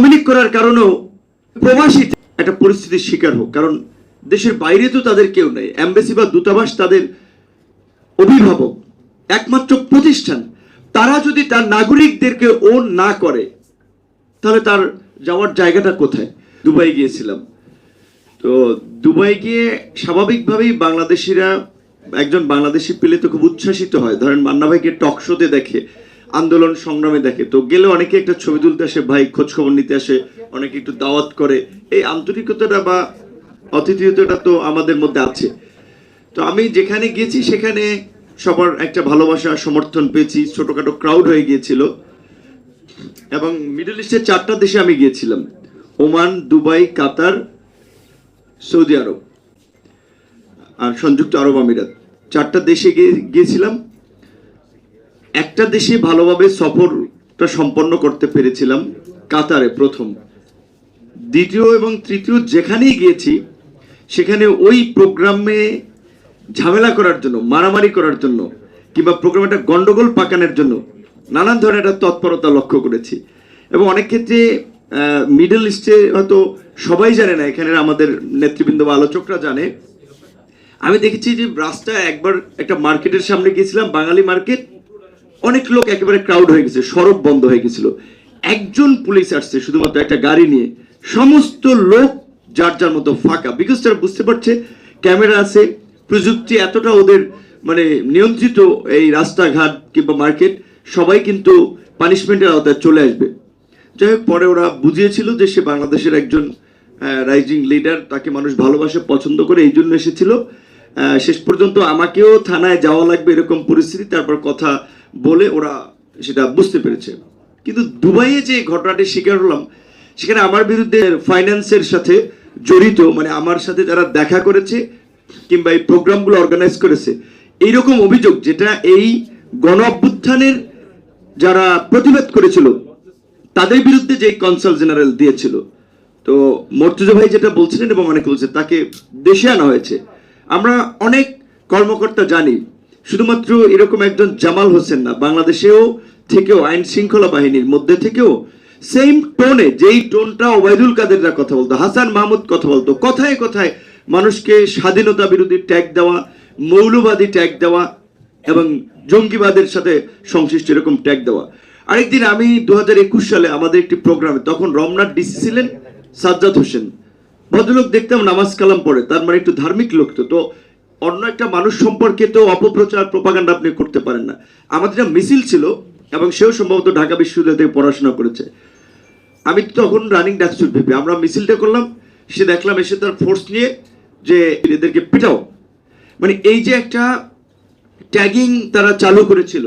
আওয়ামী করার কারণেও প্রবাসী একটা পরিস্থিতির শিকার হোক। কারণ দেশের বাইরে তো তাদের কেউ নেই। এমবেসি বা দূতাবাস তাদের অভিভাবক, একমাত্র প্রতিষ্ঠান। তারা যদি তার নাগরিকদেরকে ও না করে, তাহলে তার যাওয়ার জায়গাটা কোথায়? দুবাই গিয়েছিলাম। তো দুবাই গিয়ে স্বাভাবিকভাবেই বাংলাদেশিরা, একজন বাংলাদেশি পেলে তো খুব উচ্ছ্বাসিত হয়। ধরেন মান্না ভাইকে টক শোতে দেখে আন্দোলন সংগ্রামে দেখে। তো গেলে অনেকে একটা ছবি তুলতে আসে, ভাই খোঁজখবর নিতে আসে, অনেকে একটু দাওয়াত করে। এই আন্তরিকতাটা বা অতিথিয়তাটা তো আমাদের মধ্যে আছে। তো আমি যেখানে গিয়েছি সেখানে সবার একটা ভালোবাসা, সমর্থন পেয়েছি, ছোটোখাটো ক্রাউড হয়ে গিয়েছিল। এবং মিডল ইস্টের চারটা দেশে আমি গিয়েছিলাম, Oman, Dubai, Qatar, Saudi Arab, আর সংযুক্ত আরব আমিরাত। চারটা দেশে গিয়ে, গিয়েছিলাম। একটা দেশে ভালোভাবে সফরটা সম্পন্ন করতে পেরেছিলাম, কাতারে প্রথম। দ্বিতীয় এবং তৃতীয় যেখানেই গিয়েছি, সেখানে ওই প্রোগ্রামে ঝামেলা করার জন্য, মারামারি করার জন্য, কিংবা প্রোগ্রামে একটা গন্ডগোল পাকানোর জন্য নানান ধরনের একটা তৎপরতা লক্ষ্য করেছি। এবং অনেক ক্ষেত্রে মিডল ইস্টে হয়তো সবাই জানে না, এখানের আমাদের নেতৃবৃন্দ বা আলোচকরা জানে। আমি দেখেছি যে রাস্তায় একবার একটা মার্কেটের সামনে গিয়েছিলাম, বাঙালি মার্কেট অনেক লোক একেবারে ক্রাউড হয়ে গেছে, সড়ক বন্ধ হয়ে গেছিল। একজন পুলিশ আসছে, শুধুমাত্র একটা গাড়ি নিয়ে। সমস্ত লোক যার যার মতো ফাঁকা। বিকজ তারা বুঝতে পারছে ক্যামেরা আছে, প্রযুক্তি এতটা ওদের মানে নিয়ন্ত্রিত এই রাস্তাঘাট কিংবা মার্কেট সবাই কিন্তু পানিশমেন্টের আওতায় চলে আসবে। যাই হোক, পরে ওরা বুঝিয়েছিল যে সে বাংলাদেশের একজন রাইজিং লিডার তাকে মানুষ ভালোবাসে, পছন্দ করে, এই জন্য এসেছিল। শেষ পর্যন্ত আমাকেও থানায় যাওয়া লাগবে এরকম পরিস্থিতি, তারপর কথা বলে ওরা সেটা বুঝতে পেরেছে। কিন্তু দুবাইয়ে যে ঘটনাটির শিকার হলাম সেখানে আমার বিরুদ্ধে ফাইন্যান্সের সাথে জড়িত মানে আমার সাথে যারা দেখা করেছে কিংবা এই প্রোগ্রামগুলো অর্গানাইজ করেছে, এইরকম অভিযোগ যেটা এই গণ অভ্যুত্থানের যারা প্রতিবাদ করেছিল, তাদের বিরুদ্ধে যে কনসাল জেনারেল দিয়েছিল। তো মর্তুজা ভাই যেটা বলছিলেন এবং অনেকে বলছে, তাকে দেশে আনা হয়েছে। আমরা অনেক কর্মকর্তা জানি শুধুমাত্র এরকম একজন জামাল হোসেন না, বাংলাদেশেও থেকেও আইন শৃঙ্খলা বাহিনীর মধ্যে থেকেও সেম টোনে যেই টোনটা ওবায়দুল কাদেররা কথা বলতো, হাসান মাহমুদ কথা বলতো, কথায় কথায় মানুষকে স্বাধীনতা বিরোধী ট্যাগ দেওয়া, মৌলবাদী ট্যাগ দেওয়া এবং জঙ্গিবাদের সাথে সংশ্লিষ্ট এরকম ট্যাগ দেওয়া। আরেকদিন আমি দু হাজার একুশ সালে আমাদের একটি প্রোগ্রামে, তখন রমনাথ ডিসি ছিলেন সাজ্জাদ হোসেন। ভদ্রলোক দেখতাম নামাজ কালাম পড়ে, তার মানে একটু ধার্মিক লোক তো তো অন্য একটা মানুষ সম্পর্কে তো অপপ্রচার প্রপাগান্ডা আপনি করতে পারেন না। আমাদের একটা মিছিল ছিল এবং সেও সম্ভবত ঢাকা বিশ্ববিদ্যালয় থেকে পড়াশোনা করেছে। আমি তখন রানিং ডাকসুট ভেবে আমরা মিছিলটা করলাম, সে দেখলাম এসে তার ফোর্স নিয়ে যে এদেরকে পিটাও। মানে এই যে একটা ট্যাগিং তারা চালু করেছিল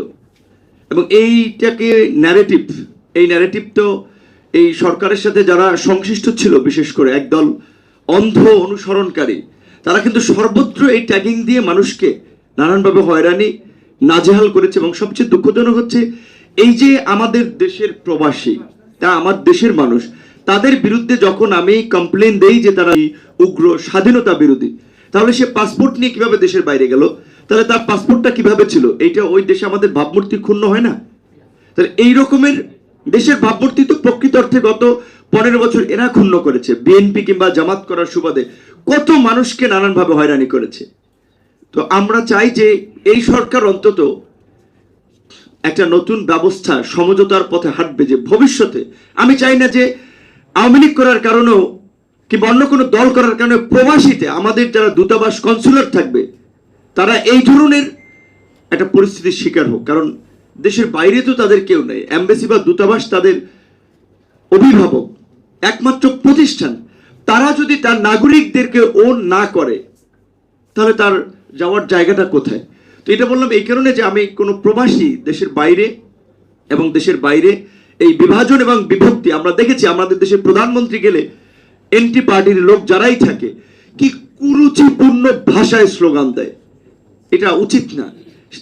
এবং এইটাকে ন্যারেটিভ এই ন্যারেটিভ তো এই সরকারের সাথে যারা সংশ্লিষ্ট ছিল, বিশেষ করে একদল অন্ধ অনুসরণকারী তারা কিন্তু সর্বত্র এই ট্যাগিং দিয়ে মানুষকে নানানভাবে হয়রানি, নাজেহাল করেছে এবং সবচেয়ে দুঃখজনক হচ্ছে এই যে আমাদের দেশের প্রবাসী, তা আমার দেশের মানুষ, তাদের বিরুদ্ধে যখন আমি কমপ্লেন দেই যে তারা উগ্র স্বাধীনতা বিরোধী, তাহলে সে পাসপোর্ট নিয়ে কীভাবে দেশের বাইরে গেল? তাহলে তার পাসপোর্টটা কীভাবে ছিল? এইটা ওই দেশে আমাদের ভাবমূর্তি ক্ষুণ্ণ হয় না? তাহলে এই রকমের দেশের ভাবমূর্তি তো প্রকৃত অর্থে গত পনেরো বছর এরা ক্ষুণ্ণ করেছে, বিএনপি কিংবা জামাত করার সুবাদে কত মানুষকে নানানভাবে হয়রানি করেছে। তো আমরা চাই যে এই সরকার অন্তত একটা নতুন ব্যবস্থা সমঝোতার পথে হাঁটবে যে ভবিষ্যতে, আমি চাই না যে আওয়ামী লীগ করার কারণেও কিংবা অন্য কোনো দল করার কারণে প্রবাসীতে আমাদের যারা দূতাবাস কনসুলার থাকবে, তারা এই ধরনের একটা পরিস্থিতির শিকার হোক। কারণ দেশের বাইরে তো তাদের কেউ নেই এমবেসি বা দূতাবাস তাদের অভিভাবক। একমাত্র প্রতিষ্ঠান, তারা যদি তার নাগরিকদেরকে ওন না করে, তাহলে তার যাওয়ার জায়গাটা কোথায়? তো এটা বললাম এই কারণে যে আমি কোনো প্রবাসী দেশের বাইরে এবং দেশের বাইরে এই বিভাজন এবং বিভক্তি, আমরা দেখেছি আমাদের দেশের প্রধানমন্ত্রী গেলে এনটি পার্টির লোক যারাই থাকে, কি কুরুচিপূর্ণ ভাষায় স্লোগান দেয়। এটা উচিত না।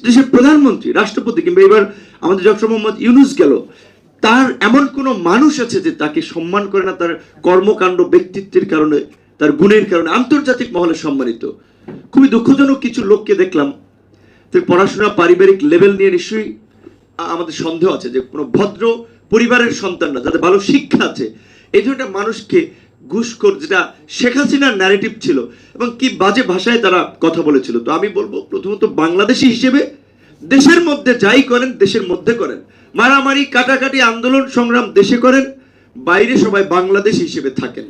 দেশের প্রধানমন্ত্রী, রাষ্ট্রপতি, কিংবা এবার আমাদের ডক্টর মোহাম্মদ ইউনুস গেল তার এমন কোন মানুষ আছে যে তাকে সম্মান করে না, তার কর্মকাণ্ড, ব্যক্তিত্বের কারণে, তার গুণের কারণে, আন্তর্জাতিক মহলে সম্মানিত। খুবই দুঃখজনক কিছু লোককে দেখলাম। পড়াশোনা পারিবারিক লেভেল নিয়ে নিশ্চয়ই আমাদের সন্দেহ আছে যে কোনো ভদ্র পরিবারের সন্তান না, যাদের ভালো শিক্ষা আছে। এই ধরনের মানুষকে ঘুষখোর যেটা শেখ হাসিনার ন্যারেটিভ ছিল এবং কি বাজে ভাষায় তারা কথা বলেছিল। তো আমি বলব, প্রথমত বাংলাদেশি হিসেবে দেশের মধ্যে যাই করেন, দেশের মধ্যে করেন। মারামারি কাটাকাটি আন্দোলন সংগ্রাম দেশে করেন বাইরে সবাই বাংলাদেশ হিসেবে থাকেন।